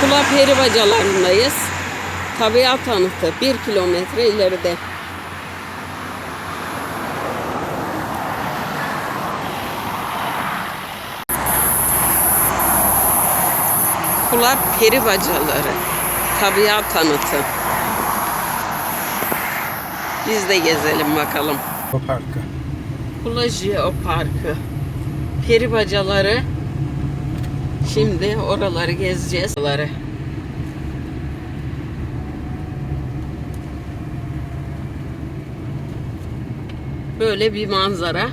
Kula peri bacalarındayız. Tabiat anıtı bir kilometre ileride. Kula peri bacaları. Tabiat anıtı. Biz de gezelim bakalım. O parkı. Kula Jeoparkı. Peri bacaları. Şimdi oraları gezeceğiz. Oraları. Böyle bir manzara.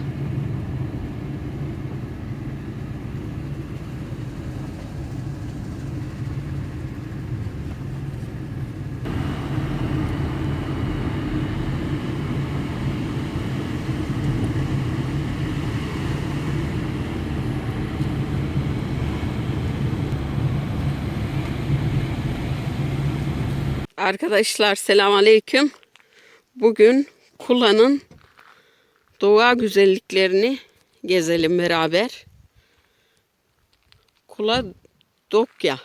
Arkadaşlar selamünaleyküm. Bugün Kula'nın doğa güzelliklerini gezelim beraber. Kula Dokya.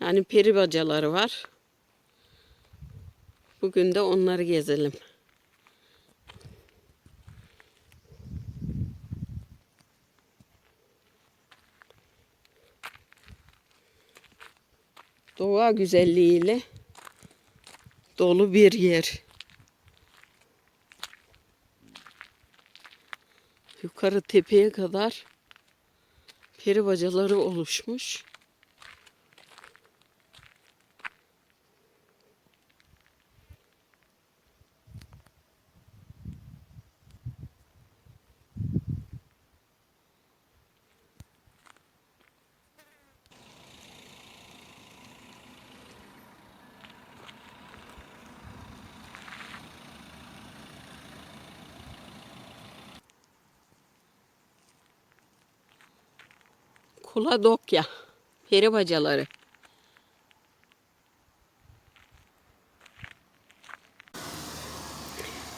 Yani peri bacaları var. Bugün de onları gezelim. Doğa güzelliğiyle dolu bir yer. Yukarı tepeye kadar peri bacaları oluşmuş. Kula Dokya. Peri bacaları.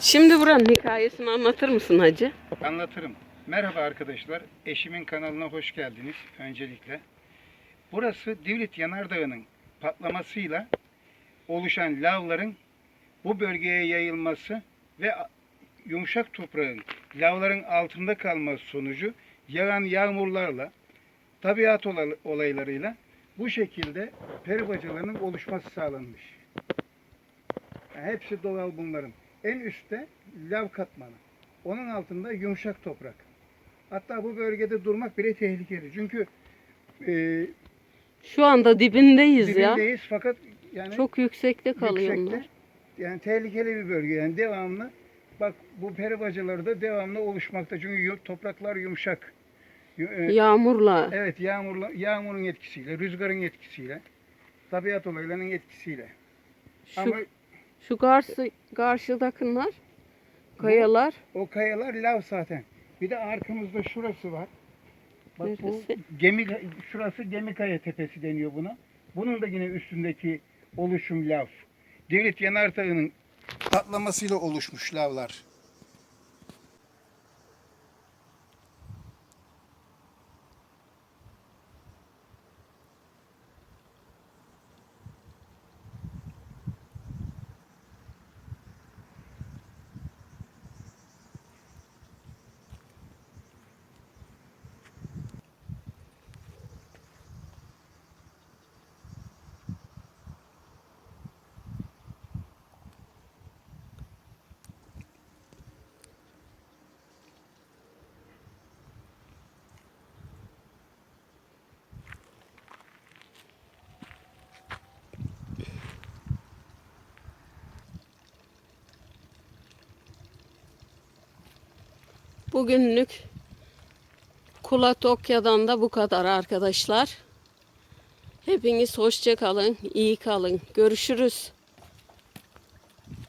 Şimdi buranın hikayesini anlatır mısın hacı? Anlatırım. Merhaba arkadaşlar. Eşimin kanalına hoş geldiniz öncelikle. Burası Divrit Yanardağı'nın patlamasıyla oluşan lavların bu bölgeye yayılması ve yumuşak toprağın lavların altında kalması sonucu yağan yağmurlarla tabiat olay- olaylarıyla bu şekilde peri bacalarının oluşması sağlanmış. Yani hepsi doğal bunların. En üstte lav katmanı. Onun altında yumuşak toprak. Hatta bu bölgede durmak bile tehlikeli. Çünkü e, Şu anda dibindeyiz ya. dibindeyiz fakat yani Çok yüksekte kalıyor yüksekte. Yani tehlikeli bir bölge. Yani devamlı bak bu peri bacaları da devamlı oluşmakta. Çünkü topraklar yumuşak. E, Yağmurla. Evet yağmurla, yağmurun etkisiyle, rüzgarın etkisiyle, tabiat olaylarının etkisiyle. Şu, Ama şu karşı, karşıdakiler kayalar. o kayalar lav zaten. Bir de arkamızda şurası var. Bak bu Neresi? gemi şurası Gemikaya Tepesi deniyor buna. Bunun da yine üstündeki oluşum lav. Devlet yanardağının patlamasıyla oluşmuş lavlar. Bugünlük Kula Tokya'dan da bu kadar arkadaşlar. Hepiniz hoşça kalın, iyi kalın. Görüşürüz.